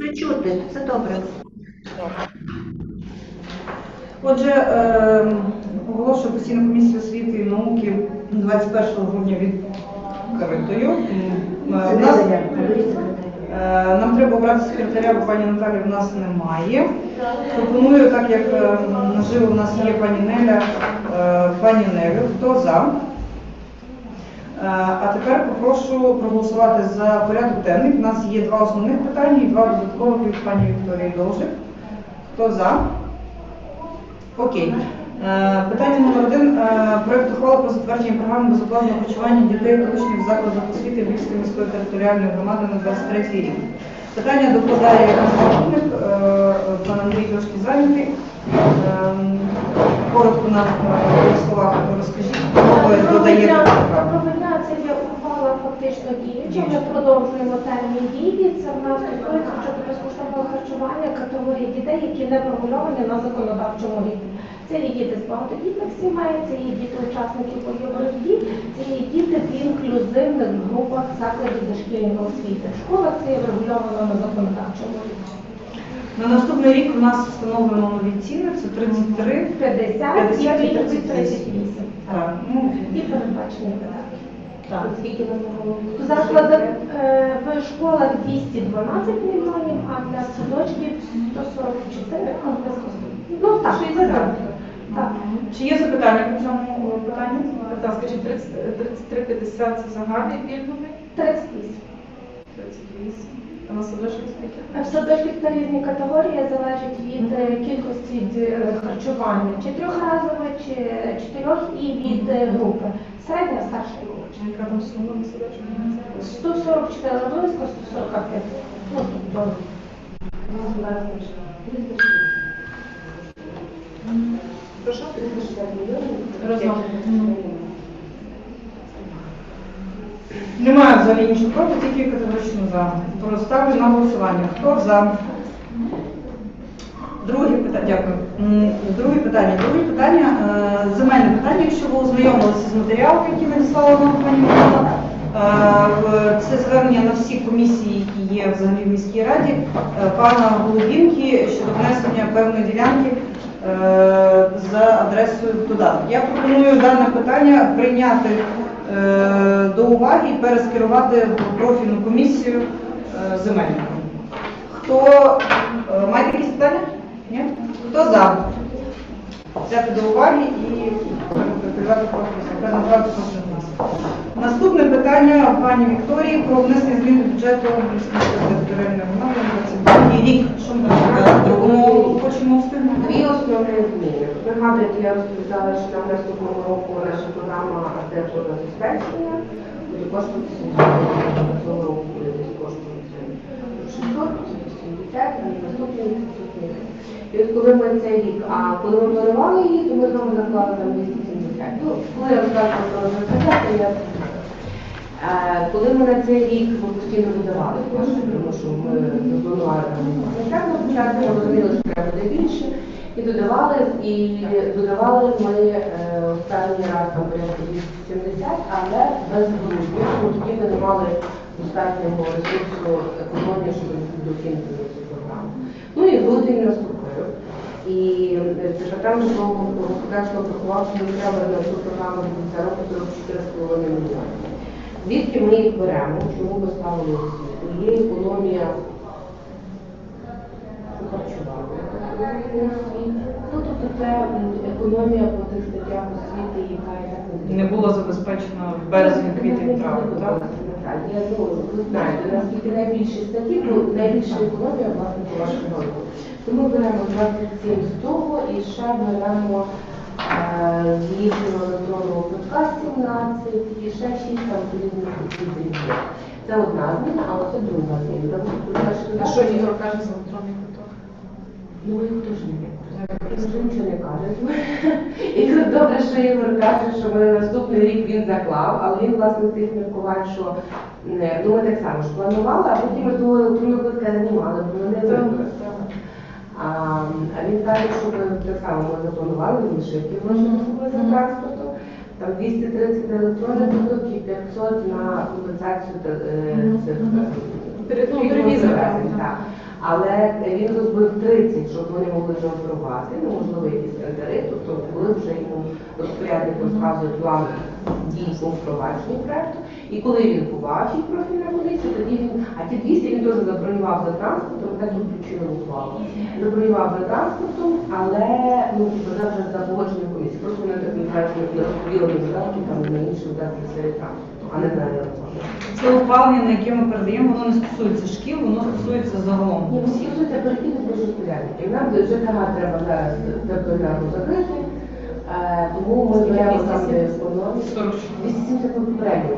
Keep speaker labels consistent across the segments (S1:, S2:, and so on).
S1: Все чути, це добре.
S2: Отже, е, оголошую постійну комісію освіти і науки 21 грудня відкритою. Е, у нас, е, Нам треба обрати секретаря, бо пані Наталі в нас немає. Пропоную, так як е, наживо в нас є пані Неля, е, пані Нелю. Хто за? Е, А тепер попрошу проголосувати за порядок денний. У нас є два основних питання і два додаткових від пані Вікторії Довжик. Хто за? Окей. Е, Питання номер один. Е, Проект ухвали про затвердження програми безоплатного харчування дітей та учнів закладів освіти Львівської міської територіальної громади на 23 рік. Питання докладає заступник, пан Андрій трошки зайнятий. Ем, Коротко нам в словах розкажіть, хто ви додаєте до програми.
S3: Це є ухвала фактично діюча. Ми продовжуємо термін дії. Це в нас стосується щодо безкоштовного харчування категорії дітей, які не прогульовані на законодавчому рівні. Це є діти з багатодітних сімей, це є діти учасників бойових дій, це є діти в інклюзивних групах закладів дошкільної освіти. Школа це є врегульовано на законодавчому рівні.
S2: На наступний рік у нас встановлено нові ціни, це 33.
S3: 50
S2: 50
S3: і
S2: і
S3: 38.
S2: 38. Так, ну,
S3: І передбачені видатки.
S2: Так.
S3: Скільки було? В закладах е, в школах 212 мільйонів, а для садочків 144 а безкоштовно. Ну так, це так. Так.
S2: Чи є запитання по цьому е, питанню?
S4: Так, скажіть, 33,50 це загальний пільговий,
S3: 38.
S4: 38. А на садочок скільки?
S3: В садочках та різні категорії залежить від е, кількості харчування, чи трьохразове, чи чотирьох, і від е, групи. Середня старша і молодша.
S4: Яка там сума на садочок?
S3: 144 близько 145. Ну, тобто, ну, залежно.
S4: Прошу?
S3: Разом.
S2: Немає взагалі нічого проти, тільки категорично за. Ставлю на голосування. Хто за? Друге питання. Дякую. Друге питання. Друге питання. е, Земельне питання, якщо ви ознайомилися з матеріалом, який надіслала нам пані Микола. Е, Це звернення на всі комісії, які є взагалі в міській раді, е, пана Голубінки щодо внесення певної ділянки за адресою додаток. Я пропоную дане питання прийняти до уваги і перескерувати в профільну комісію земельну. Хто е, має якісь питання? Ні? Хто за? Взяти до уваги і з нас. Наступне питання пані Вікторії про внесення змін до бюджету територіальної громади на 22 рік. Що ми там хочемо встигнути?
S5: Дві основні зміни. Я розповідала, що нам наступного року наша програма держзабезпечення буде коштувати 70 цього року буде десь коштувати 600, 70, а наступний рік 700 І от коли ми цей рік, а коли ми планували її, то ми знову заклали там 270. Ну, коли я розказувала про розрахунки, я Е, Коли ми на цей рік ми постійно видавали кошти, тому що ми запланували там конкретно почати, ми розуміли, що треба буде більше, і додавали, і додавали ми е, останній раз там порядку 270, але без грудня, тому тоді ми не мали достатнього ресурсу економії, щоб на програму. Ну і грудень наступив. І департамент житлового господарства порахував, треба на цю програму до кінця року 44,5 мільйони. Звідки ми їх беремо? Чому ми ставили освіту? Є економія економія. Ну, тобто це економія по тих статтях освіти, яка так
S2: Не було забезпечено в березні квітень травні, так?
S5: Я ну, ви знаєте, наскільки найбільші статті, то найбільша економія власне по вашому року. Тому беремо 27 з того і ще беремо е, з їхнього електронного квитка 17 і ще 6 там різних відповідей. Це одна зміна, але це друга зміна.
S4: А що Ігор каже за електронний квиток?
S5: Ну, його теж не вже нічого не каже. І тут добре, що Ігор каже, що ми наступний рік він заклав, але він, власне, з тих міркувань, що е, ну, ми так само ж планували, а потім ми того електронного квитка не мали, бо не вибрали. А, він каже, що ми так само ми запланували лишити на за транспорту. Там 230 на електронний квиток і 500 на компенсацію е, цих е,
S4: Ну,
S5: Але він розбив 30, щоб вони могли вже неможливо якісь тендери, тобто коли вже йому розпорядник розказує план дій по впровадженню проекту. І коли він побачить профільну комісію, тоді він, а ті 200 він теж забронював за транспортом, так тут включили ухвалу. Забронював за транспортом, але ну типу, це вже за погодженням комісії. Просто вони так не розподілені видатки там на інші видатки в сфері транспорту, а не на аеропорту.
S2: Це ухвалення, на яке ми передаємо, воно не стосується шкіл, воно стосується загалом.
S5: Всі вже це перекинуть до розпорядників. Нам ЖКГ треба зараз теплоенерго закрити, е, тому ми беремо там, де економіка. 270 ми попередньо.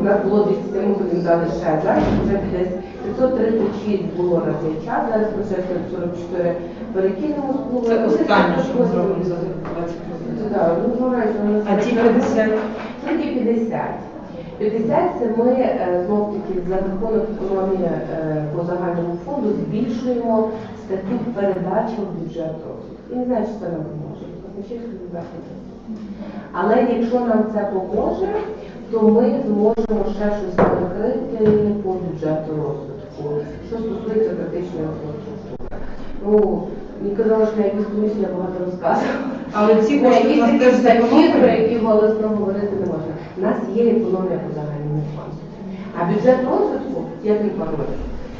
S5: У нас було 207, ми потім дали ще. Зараз вже десь 536 було на цей час, зараз ми ще 44 перекинемо з клубу.
S2: Це останнє, що ми зробимо за 20
S5: Так, ну,
S2: А ті 50?
S5: тільки 50. 50 це ми е, знов таки за рахунок економії е, по загальному фонду збільшуємо статтю передачі в бюджет розвитку. Я не знаю, чи це нам поможе. Але якщо нам це поможе, то ми зможемо ще щось перекрити по бюджету розвитку, що стосується критичної інфраструктури. Ну, мені казали, що на якійсь комісії я багато розказувала.
S2: Але ці кошти
S5: про які голосно говорити не можна. У нас є економія по загальному фонду. А бюджет розвитку, як і планує.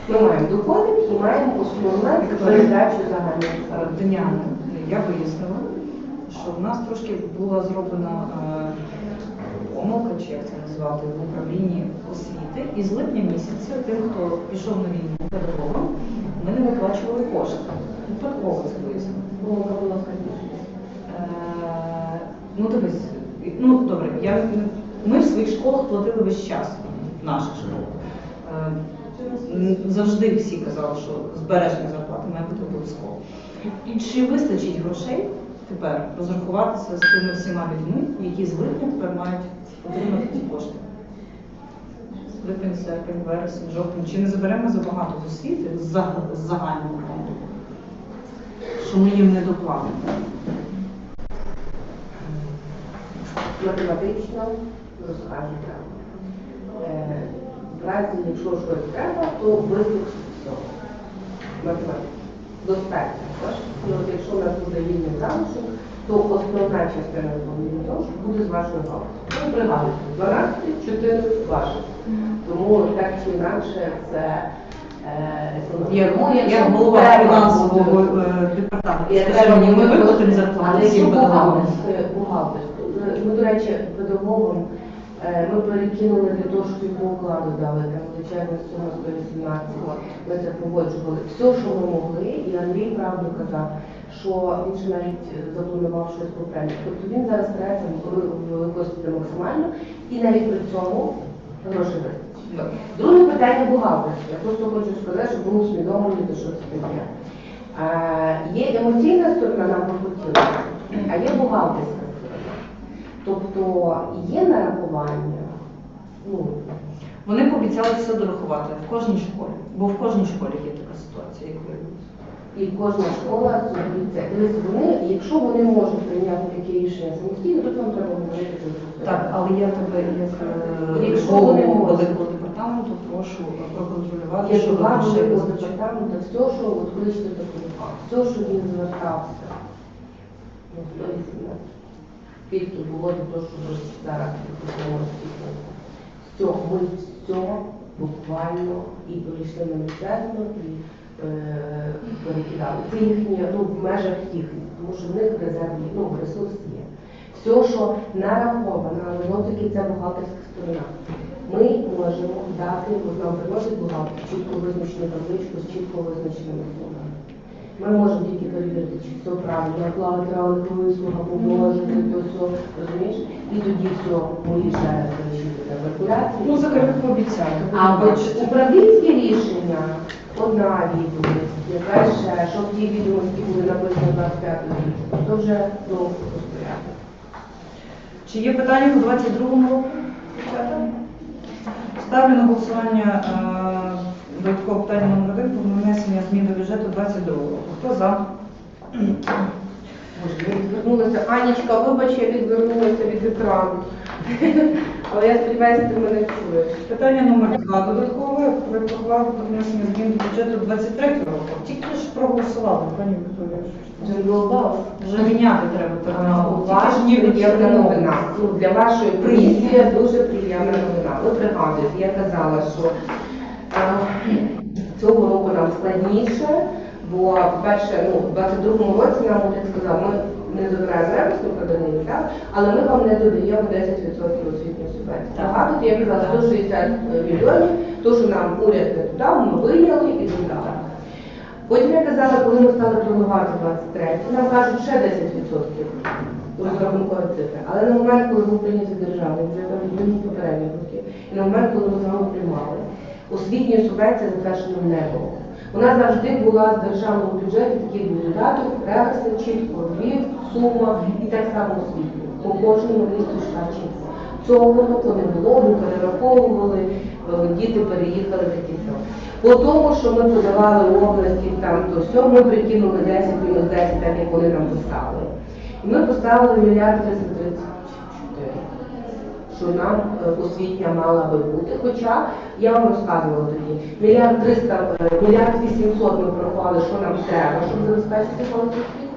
S5: Ми маємо доходи і маємо основне передачу загального.
S2: Днями я вияснила, що в нас трошки була зроблена е, помилка, чи як це назвати, в управлінні освіти. І з липня місяця тим, хто пішов на війну педагогам, ми не виплачували кошти. Випадково це вияснили.
S5: Помилка була.
S2: Е, Ну, дивись, ну добре, я, ми в своїх школах платили весь час, в наших школах. Е, Завжди всі казали, що збереження зарплати має бути обов'язково. І чи вистачить грошей тепер розрахуватися з тими всіма людьми, які з липня тепер мають отримати ці кошти? Липень, серпень, вересень, жовтень. Чи не заберемо забагато з освіти з з загального фонду? Що ми їм не доплатимо?
S5: Математично розкажете. В разі, якщо щось треба, то виступ всього. Математика. Достатньо. І от якщо у нас буде вільний залишок, то основна частина залишку буде з вашої галузі. Ну, пригадуйте, 12, 14 ваших. Тому так чи інакше це.
S2: Як, як голова фінансового е, департаменту, ми виплатимо зарплату всім педагогам?
S5: бухгалтерське, бухгалтерське, ми, до речі, педагогам е, ми перекинули для того, щоб йому укладу дали, там звичайно сума 118, ми це погоджували. Все, що ми могли, і Андрій правду казав, що він ще навіть е, запланував щось по премії. Тобто він зараз старається ви- використати максимально і навіть при цьому гроші вистачить. Друге питання бухгалтерське. Я просто хочу сказати, щоб ви усвідомлювали, що це таке. Є емоційна сторона, би хотілося, а є бухгалтерська сторона. Тобто є нарахування, ну,
S2: Вони пообіцяли все дорахувати в кожній школі, бо в кожній школі є така ситуація, як виявилося.
S5: і кожна школа зробить це. Дивіться, вони, якщо вони можуть прийняти таке рішення самостійно, то вам треба говорити.
S2: Так, але я тебе як е,
S5: Якщо вони можуть.
S2: Департаменту прошу е, проконтролювати, щоб
S5: голова
S2: грошей
S5: великого департаменту, все, що от кличте до Кулика, все, що він звертався, ну, 118. Скільки було для того, щоб зараз підписали все, ми все буквально і перейшли на місцевну, і е, перекидали. Це їхні, ну, в межах їхніх, тому що в них резервні, ну, ресурс є. Все, що нараховано, але таки це бухгалтерська сторона. Ми можемо дати, от нам приносить бухгалтер, чітко визначену табличку з чітко визначеними сумами. Ми можемо тільки перевірити, чи все правильно, кладрали, вислуга, помножити, то все, розумієш? І тоді все, мої ще раз на калькуляції.
S2: Ну, закрив пообіцяли.
S5: А от управлінське рішення, одна відомість, яка ще, що в тій відомості були написано 25 річку, то вже ну, розпорядок.
S2: Чи є питання по 22 року? Ставлю на голосування е, додаткове питання номер 1 про внесення змін до бюджету 22 року. Хто за?
S5: Відвернулася. Анічка, вибач, я відвернулася від екрану. Але я сподіваюся, ти мене чуєш.
S2: Питання номер два додаткове про ухвалу про внесення змін до бюджету 23 року. Тільки ж проголосували, пані Вікторія.
S5: Джингл
S2: Вже міняти треба термінал. Тільки ж ніби
S5: приємна новина. Ну, для вашої комісії дуже приємна новина. Ви пригадуєте, я казала, що е, цього року нам складніше, бо, по-перше, ну, в 22-му році нам уряд сказав, ми не забираємо так, але ми вам не додаємо 10% освітньої
S2: Так.
S5: Багато, я казала, 160 мільйонів, то, що нам уряд не додав, ми вийняли і додали. Потім я казала, коли ми стали планувати 23, нам кажуть ще 10% розрахункові цифри. Але на момент, коли був прийнятий державний бюджет, відмінні попередні роки, і на момент, коли ми з вами приймали, освітньої субвенції затверджено не було. Вона завжди була з державного бюджету, такий був додаток, реакція, чітко, Львів, сума і так само освітньо. По кожному місту йшла чітко. Цього року ми перераховували, е, діти переїхали такі саме. По тому, що ми подавали області, там то все, ми прикинули 10 мінус 10, так як вони нам поставили. І ми поставили мільярд 334, що нам е, освітня мала би бути. Хоча я вам розказувала тоді, мільярд 300, е, мільярд 800 ми порахували, що нам треба, щоб забезпечити освіти.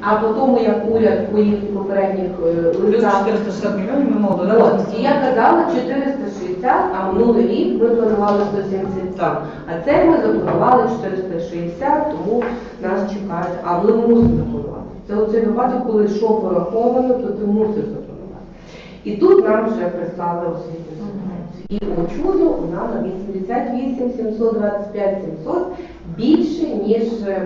S5: А по тому, як уряд по їхніх попередніх е, листах
S2: 460 мільйонів ми мали
S5: От, і я казала 460, а минулий рік ми планували 177.
S2: Так.
S5: А це ми запланували 460, тому нас чекають. А ми мусимо запланувати. Це оцей випадок, коли що пораховано, то ти мусиш запланувати. І тут нам вже прислали освітню. І о чудо, вона на 88 725 700 більше, ніж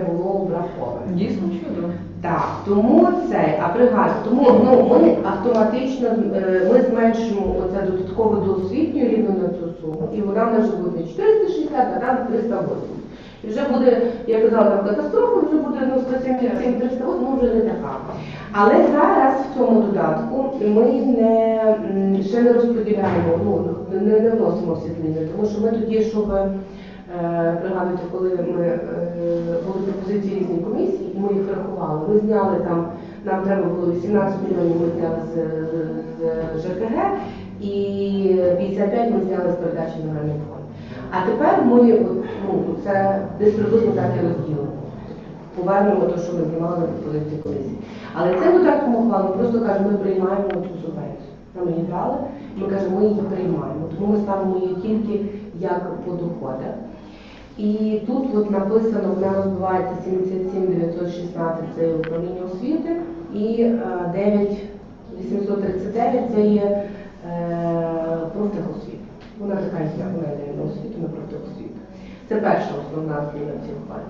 S5: було враховано.
S2: Дійсно чудо.
S5: Так, тому це, а пригадую, тому ну, ми автоматично е, ми зменшимо оце додатково до освітньої рівно на цю суму, і вона в нас буде не 460, а там 380. І вже буде, я казала, там катастрофа, вже буде ну, 177 308, ну вже не така. Але зараз в цьому додатку ми не ще не розподіляємо, ну не, не вносимо світлини, тому що ми тоді, щоб пригадуєте, коли ми е, були пропозиції різні комісії, і ми їх рахували, ми зняли там, нам треба було 18 мільйонів, ми зняли з, з ЖКГ, і 55 ми зняли з передачі на гальний фонд. А тепер ми ну, це десь приблизно так і розділимо. Повернемо те, що ми знімали на пропозиції комісії. Але це додатком ухвали, ми просто кажемо, ми приймаємо цю субвенцію. Нам її дали, ми кажемо, ми її приймаємо. Тому ми ставимо її тільки як по доходах. І тут от написано, вона розбивається 77 916 це є управління освіти, і е, 9 839 це є е, профтехосвіта. Вона така є, вона йде на освіту, на профтехосвіту. Це перша основна зміна в цій ухвалі.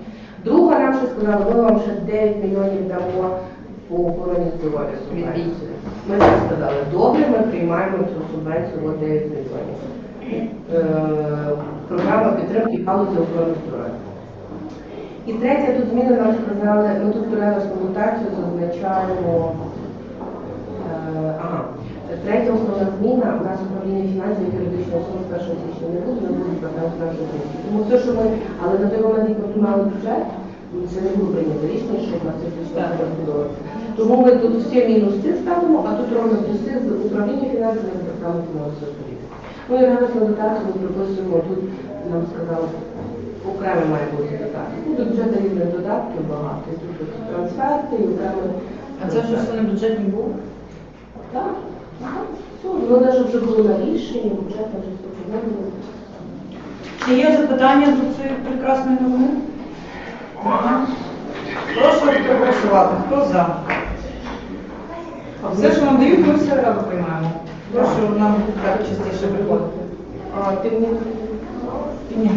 S5: Друга нам ще сказала, ми вам ще 9 мільйонів дамо по охороні здоров'я субвенцію. Ми так сказали, добре, ми приймаємо цю субвенцію от 9 мільйонів. Програма підтримки галузі охорони здоров'я. І третя тут зміна нам сказали, ми тут переносну дотацію зазначаємо. е, Ага. Третя основна зміна у нас управління фінансів і юридичної особи з 1 січня не буде, не буде звертати нашу комісію. Тому все, що ми, але на той момент, як ми приймали бюджет, це не було прийнято рішення, що в нас це
S2: Так.
S5: розбудовувати. Тому ми тут всі мінуси ставимо, а тут ровно плюси з управління фінансів і фінансової політики. Ну і дотацію ми прописуємо, тут нам сказали, окремо має бути додаток. Ну, до бюджету різних додатків багато. І тут от трансферти, і окремо.
S2: А це вже все не бюджетні був?
S5: Так, все. Ну, навіть вже було на рішенні, бюджет вже все проводили.
S2: Чи є запитання до цієї прекрасної новини? Ага. Прошу проголосувати. Хто за? Все, що нам дають, ми все разом приймаємо. Прошу нам так частіше приходити.
S5: А ти мені
S2: Ні.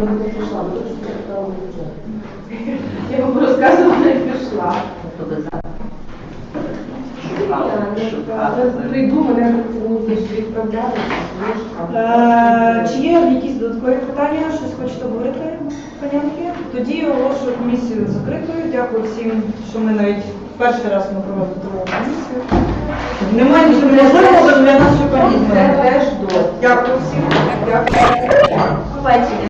S5: я не пішла, ти. Я вам розказувала і пішла. Прийду, мене відправляли.
S2: Е, Чи є якісь додаткові питання? Щось хочете говорити, панянки? Тоді оголошую комісію закритою. Дякую всім, що ми навіть перший раз ми проводимо комісію. Немає нічого неможливого для нас, що
S5: Це теж до.
S2: Дякую всім. Дякую.
S3: Побачення.